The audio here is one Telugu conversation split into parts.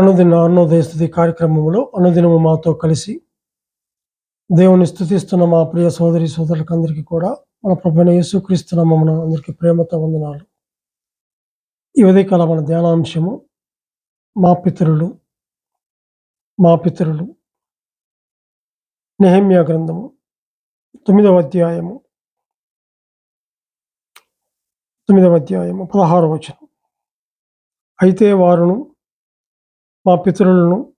అనుదిన అన్నోదయ స్థుతి కార్యక్రమంలో అనుదినము మాతో కలిసి దేవుని స్థుతిస్తున్న మా ప్రియ సోదరి సోదరులకు అందరికీ కూడా మన ప్రభుని యేసుక్రీస్తునామమున అందరికీ ప్రేమతో వందనాలు. ఈ ఉదయకాల మన ధ్యానాంశము మా పితరులు మా పితరులు. నెహమ్య గ్రంథము తొమ్మిదవ అధ్యాయము తొమ్మిదవ అధ్యాయము పదహారవ వచనం. అయితే వారును మా పితరులను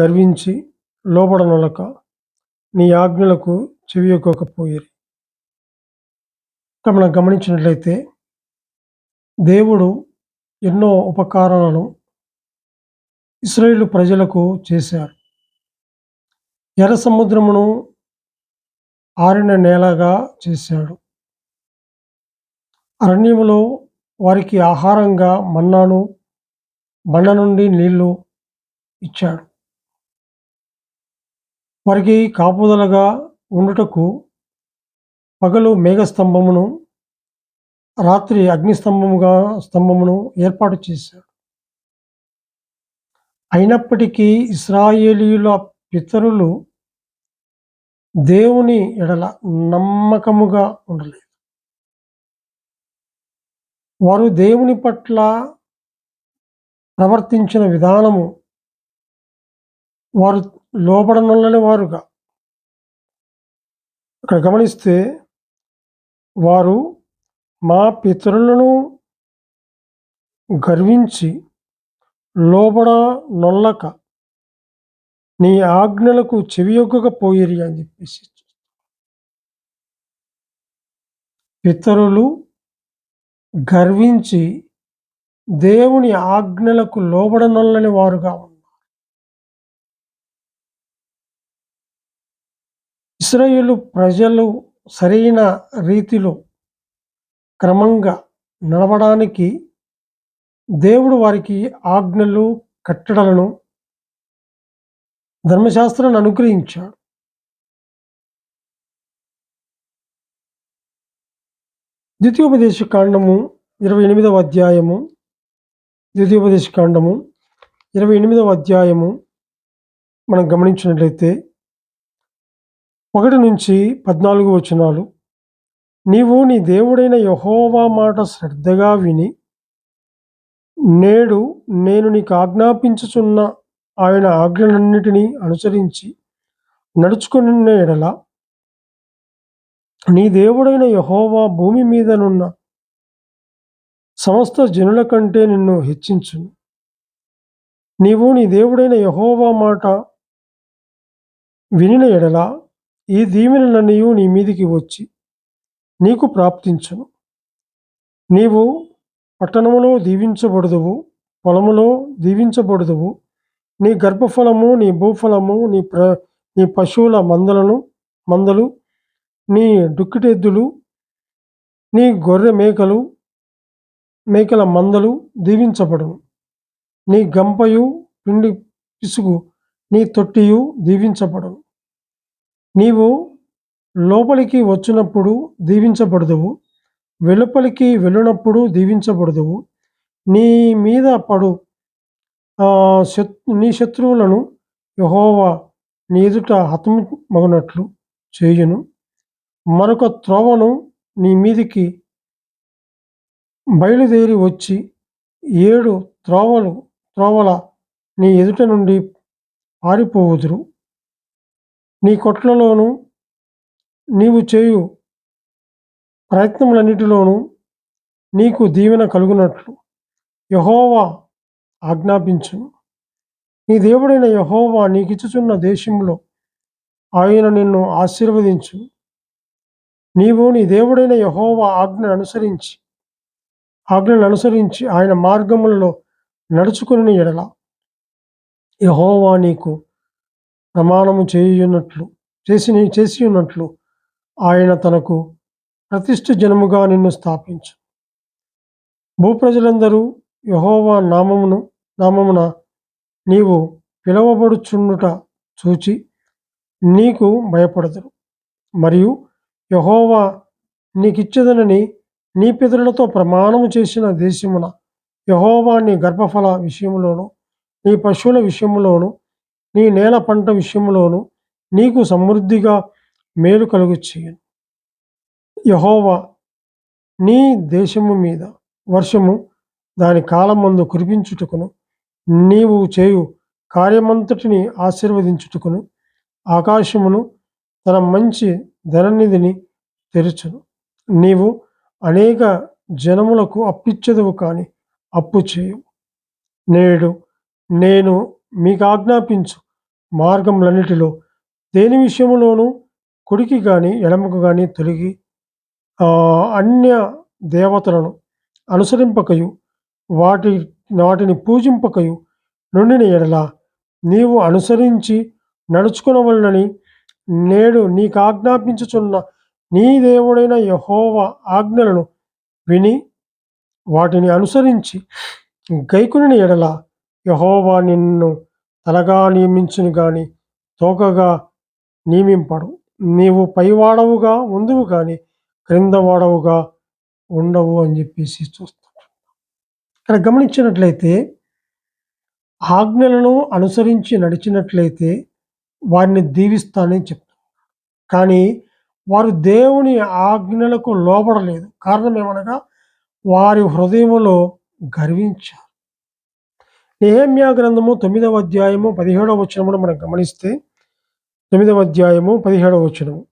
గర్వించి లోబడనొలక నీ ఆజ్ఞలకు చెవియొక్కకపోయిరి ఇక్కడ మనం గమనించినట్లయితే దేవుడు ఎన్నో ఉపకారాలను ఇస్రాయేలు ప్రజలకు చేశారు. ఎర్ర సముద్రమును ఆరిన నేలగా చేశాడు. అరణ్యములో వారికి ఆహారంగా మన్నాను బండ నుండి నీళ్ళు ఇచ్చాడు. వారికి కాపుదలగా ఉండుటకు పగలు మేఘస్తంభమును రాత్రి అగ్నిస్తంభముగా స్తంభమును ఏర్పాటు చేశాడు. అయినప్పటికీ ఇస్రాయేలీయుల పితరులు దేవుని ఎడల నమ్మకముగా ఉండలేదు. వారు దేవుని పట్ల ప్రవర్తించిన విధానము వారు లోబడనులని వారుగా. ఇక్కడ గమనిస్తే వారు మా పితరులను గర్వించి లోబడ నొల్లక నీ ఆజ్ఞలకు చెవియొగ్గకపోయిరి అని చెప్పేసి పితరులు గర్వించి దేవుని ఆజ్ఞలకు లోబడనొల్లని వారుగా ఉన్నారు. ఇస్రాయేలు ప్రజలు సరైన రీతిలో క్రమంగా నడవడానికి దేవుడు వారికి ఆజ్ఞలు కట్టడలను ధర్మశాస్త్రాన్ని అనుగ్రహించాడు. ద్వితీయోపదేశ కాండము ఇరవై ఎనిమిదవ అధ్యాయము ద్వితీయోపదేశ కాండము ఇరవై ఎనిమిదవ అధ్యాయము మనం గమనించినట్లయితే ఒకటి నుంచి పద్నాలుగు వచనాలు. నీవు నీ దేవుడైన యహోవా మాట శ్రద్ధగా విని నేడు నేను నీకు ఆజ్ఞాపించుచున్న ఆయన ఆజ్ఞలన్నిటినీ అనుసరించి నడుచుకున్న ఎడల నీ దేవుడైన యహోవా భూమి మీదనున్న సమస్త జనుల కంటే నిన్ను హెచ్చించును. నీవు నీ దేవుడైన యహోవా మాట వినిన ఎడల ఈ దీవెనలన్నీ నీ మీదికి వచ్చి నీకు ప్రాప్తించును. నీవు పట్టణములో దీవించబడదువు పొలములో దీవించబడుదువు. నీ గర్భఫలము నీ భూఫలము నీ ప్ర నీ పశువుల మందలను మందలు నీ డుక్కిటెద్దులు నీ గొర్రె మేకలు మేకల మందలు దీవించబడును. నీ గంపయు పిండి పిసుగు నీ తొట్టియు దీవించబడును. నీవు లోపలికి వచ్చినప్పుడు దీవించబడదువు వెలుపలికి వెళ్ళినప్పుడు దీవించబడదువు. నీ మీద పడు నీ శత్రువులను యహోవా నీ ఎదుట హతమగునట్లు చేయును. మరొక త్రోవను నీ మీదికి బయలుదేరి వచ్చి ఏడు త్రోవలు త్రోవల నీ ఎదుట నుండి పారిపోవుదురు. నీ కొట్లలోనూ నీవు చేయు ప్రయత్నములన్నిటిలోనూ నీకు దీవెన కలుగునట్లు యహోవా ఆజ్ఞాపించును. నీ దేవుడైన యహోవా నీకిచ్చుచున్న దేశంలో ఆయన నిన్ను ఆశీర్వదించు నీవు నీ దేవుడైన యహోవా ఆజ్ఞను అనుసరించి ఆజ్ఞను అనుసరించి ఆయన మార్గములలో నడుచుకుని ఎడల యహోవా నీకు ప్రమాణము చేయున్నట్లు చేసి చేసి ఉన్నట్లు ఆయన తనకు ప్రతిష్ఠ జనముగా నిన్ను స్థాపించు. భూప్రజలందరూ యహోవా నామమును నామమున నీవు పిలువబడుచుండుట చూచి నీకు భయపడదురు. మరియు యహోవా నీకిచ్చదనని నీ పితరులతో ప్రమాణము చేసిన దేశమున యహోవా నీ గర్భఫల విషయంలోను నీ పశువుల విషయంలోను నీ నేల పంట విషయంలోను నీకు సమృద్ధిగా మేలు కలుగు చేయను యహోవా నీ దేశము మీద వర్షము దాని కాలం మందు కురిపించుటకును నీవు చేయు కార్యమంతటిని ఆశీర్వదించుటకును ఆకాశమును తన మంచి ధననిధిని తెరచును. నీవు అనేక జనములకు అప్పిచ్చదువు కానీ అప్పు చేయు నేడు నేను మీకు ఆజ్ఞాపించు మార్గములన్నిటిలో దేని విషయంలోనూ కుడికి కానీ ఎడమకు కానీ తొలగి అన్య దేవతలను అనుసరింపకయు వాటి వాటిని పూజింపకయు నుండిన ఎడల నీవు అనుసరించి నడుచుకునవలనని నేడు నీకు ఆజ్ఞాపించుచున్న నీ దేవుడైన యహోవ ఆజ్ఞలను విని వాటిని అనుసరించి గైకుని ఎడల యహోవా నిన్ను తలగా నియమించును గాని తోకగా నియమింపడు. నీవు పైవాడవుగా ఉందువు కానీ క్రింద వాడవుగా ఉండవు అని చెప్పేసి చూస్తాం. ఇక్కడ గమనించినట్లయితే ఆజ్ఞలను అనుసరించి నడిచినట్లయితే వారిని దీవిస్తానని చెప్తాను కానీ వారు దేవుని ఆజ్ఞలకు లోబడలేదు. కారణం ఏమనగా వారి హృదయములో గర్వించారు. నేహమ్యా గ్రంథము తొమ్మిదవ అధ్యాయము పదిహేడవ వచనమును మనం గమనిస్తే తొమ్మిదవ అధ్యాయము పదిహేడవ వచనము.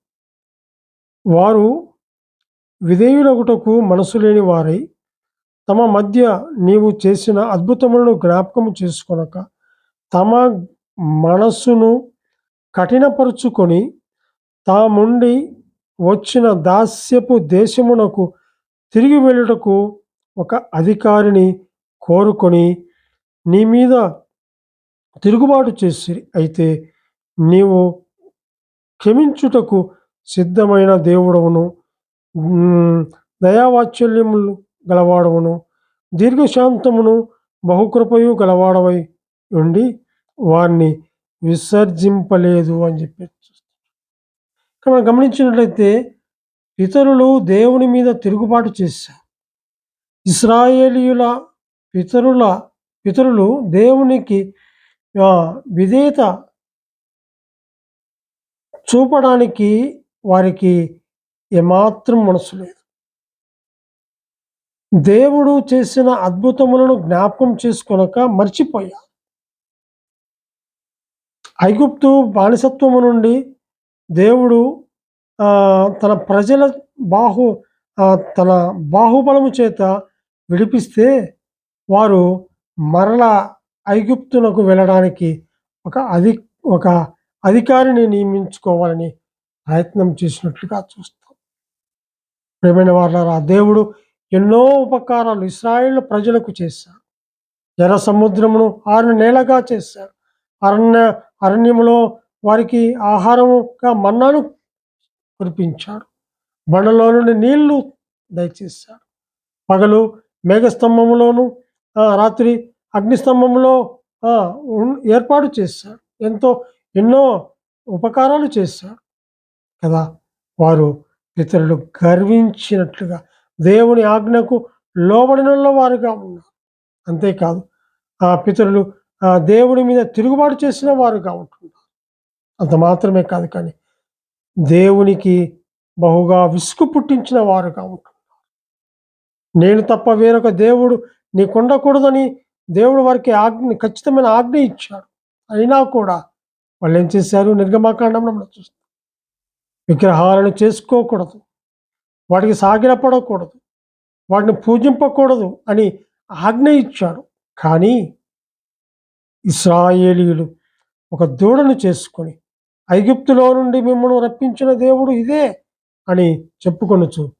వారు విధేయులగుటకు మనసు లేని వారై తమ మధ్య నీవు చేసిన అద్భుతములను జ్ఞాపకము చేసుకొనక తమ మనస్సును కఠినపరుచుకొని తాముండి వచ్చిన దాస్యపు దేశమునకు తిరిగి వెళ్ళుటకు ఒక అధికారిని కోరుకొని నీ మీద తిరుగుబాటు చేసి అయితే నీవు క్షమించుటకు సిద్ధమైన దేవుడవును. దయావాత్సల్యములు గలవాడవును. దీర్ఘశాంతమును బహుకృపయు గలవాడవై ఉండి వారిని విసర్జింపలేదు అని చెప్పి ఇక్కడ మనం గమనించినట్లయితే ఇతరులు దేవుని మీద తిరుగుబాటు చేశారు. ఇస్రాయేలీయుల పితరుల పితరులు దేవునికి విధేత విధేయత చూపడానికి వారికి ఏమాత్రం మనసు లేదు. దేవుడు చేసిన అద్భుతములను జ్ఞాపకం చేసుకొనక మర్చిపోయారు. ఐగుప్తు బానిసత్వము నుండి దేవుడు తన ప్రజల బాహు తన బాహుబలము చేత విడిపిస్తే వారు మరల ఐగుప్తునకు వెళ్ళడానికి ఒక అధి ఒక అధికారిని నియమించుకోవాలని ప్రయత్నం చేసినట్లుగా చూస్తాం. ప్రేమైన వాళ్ళారా దేవుడు ఎన్నో ఉపకారాలు ఇస్రాయిల్ ప్రజలకు చేశాడు. జల సముద్రమును ఆరు నేలగా చేశాడు. అరణ్య అరణ్యములో వారికి ఆహారముగా మన్నాను కురిపించాడు. బండలో నుండి నీళ్ళు దయచేశాడు. పగలు మేఘస్తంభములోను రాత్రి అగ్నిస్తంభంలో ఏర్పాటు చేశాడు. ఎంతో ఎన్నో ఉపకారాలు చేశాడు. కదా వారు ఇతరులు గర్వించినట్లుగా దేవుని ఆజ్ఞకు లోబడిన వారుగా ఉన్నారు. అంతేకాదు ఆ పితరులు దేవుడి మీద తిరుగుబాటు చేసిన వారుగా ఉంటున్నారు. అంత మాత్రమే కాదు కానీ దేవునికి బహుగా విసుగు పుట్టించిన వారుగా ఉంటున్నారు. నేను తప్ప వేరొక దేవుడు నీకు ఉండకూడదని దేవుడు వారికి ఆజ్ఞ ఖచ్చితమైన ఆజ్ఞ ఇచ్చాడు. అయినా కూడా వాళ్ళు ఏం చేశారు? నిర్గమాకాండంలో మనం చూస్తాం. విగ్రహాలను చేసుకోకూడదు. వాటికి సాగిలపడకూడదు వాటిని పూజింపకూడదు అని ఆజ్ఞ ఇచ్చాడు. కానీ ఇస్రాయేలీయులు ఒక దూడను చేసుకొని ఐగుప్తులో నుండి మిమ్మల్ని రప్పించిన దేవుడు ఇదే అని చెప్పుకొనొచ్చు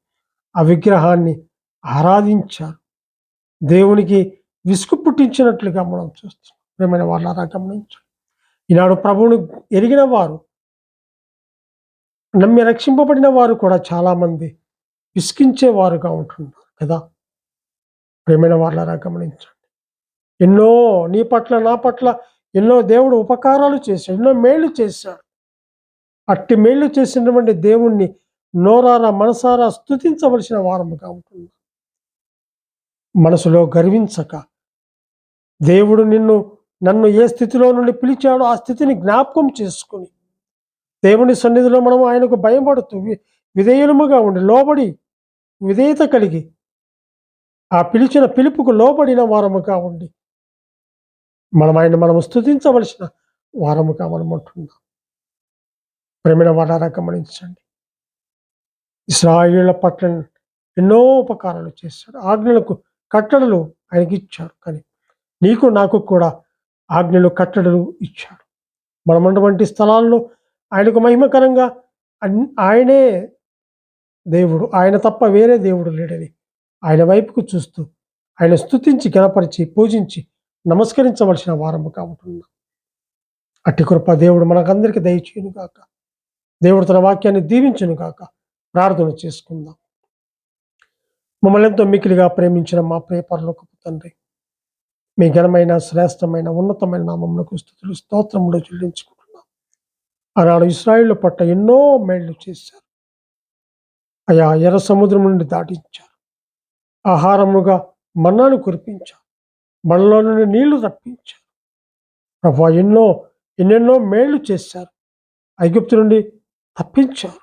ఆ విగ్రహాన్ని ఆరాధించారు. దేవునికి విసుగు పుట్టించినట్లుగా మనం చూస్తున్నాం. ప్రేమైన వాళ్ళారా గమనించారు ఈనాడు ప్రభువును ఎరిగిన వారు నమ్మి రక్షింపబడిన వారు కూడా చాలామంది విసికించేవారుగా ఉంటున్నారు కదా? ప్రేమైన వాళ్ళరా గమనించండి. ఎన్నో నీ పట్ల నా పట్ల ఎన్నో దేవుడు ఉపకారాలు చేశాడు ఎన్నో మేలు చేశాడు. అట్టి మేళ్ళు చేసినటువంటి దేవుణ్ణి నోరారా మనసారా స్థుతించవలసిన వారముగా ఉంటుంది మనసులో గర్వించక దేవుడు నిన్ను నన్ను ఏ స్థితిలో నుండి పిలిచాడో ఆ స్థితిని జ్ఞాపకం చేసుకుని దేవుని సన్నిధిలో మనం ఆయనకు భయపడుతూ వి- విధేయులముగా ఉండి లోబడి విధేయత కలిగి ఆ పిలిచిన పిలుపుకు లోబడిన వారముగా ఉండి మనం ఆయన మనము స్థుతించవలసిన వారముగా మనం ఉంటున్నాం. ప్రేమిన వాడారా గమనించండి. ఇస్రాయిల పట్ల ఎన్నో ఉపకారాలు చేశాడు. ఆజ్ఞలకు కట్టడలు ఆయనకి ఇచ్చాడు కానీ నీకు నాకు కూడా ఆజ్ఞలు కట్టడలు ఇచ్చాడు. మనమన్నటువంటి స్థలాల్లో ఆయనకు మహిమకరంగా ఆయనే దేవుడు. ఆయన తప్ప వేరే దేవుడు లేడని ఆయన వైపుకు చూస్తూ ఆయన స్థుతించి గణపరిచి పూజించి నమస్కరించవలసిన వారముగా ఉంటున్నాం. అట్టి కృప దేవుడు మనకందరికీ దయచేయును కాక దేవుడు తన వాక్యాన్ని దీవించును కాక ప్రార్థన చేసుకుందాం. మమ్మల్ని ఎంతో మికిలిగా ప్రేమించిన మా ప్రియ తండ్రి మీ ఘనమైన శ్రేష్టమైన ఉన్నతమైన నామములకు స్థుతులు స్తోత్రములు చెల్లించుకుంటున్నాం. ఆనాడు ఇస్రాయిల్ పట్ట ఎన్నో మేళ్ళు చేశారు. అయా ఎర్ర సముద్రం నుండి దాటించారు. ఆహారముగా మన్నాను కురిపించారు. మనలో నుండి నీళ్ళు రప్పించారు. ప్రభా ఎన్నో ఎన్నెన్నో మేళ్ళు చేశారు. ఐగుప్తు నుండి తప్పించారు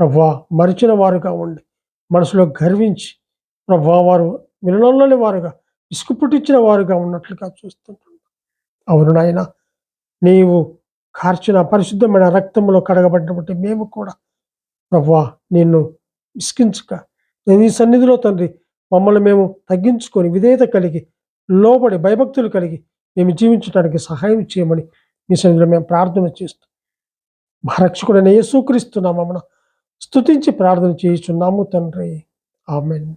ప్రభా మరిచిన వారుగా ఉండి మనసులో గర్వించి ప్రభా వారు వినలోని వారుగా ఇసుకు పుట్టించిన వారుగా ఉన్నట్లుగా చూస్తుంటున్నాం. అవును నాయన నీవు కార్చిన పరిశుద్ధమైన రక్తంలో కడగబడినటువంటి మేము కూడా ప్రభా నిన్ను విసికించక నేను ఈ సన్నిధిలో తండ్రి మమ్మల్ని మేము తగ్గించుకొని విధేయత కలిగి లోబడి భయభక్తులు కలిగి మేము జీవించడానికి సహాయం చేయమని మీ సన్నిధిలో మేము ప్రార్థన చేస్తాం భరక్షకుడైన యేసుక్రీస్తు నామమున స్తుతించి ప్రార్థన చేయుచున్నాము తండ్రి. ఆమెన్.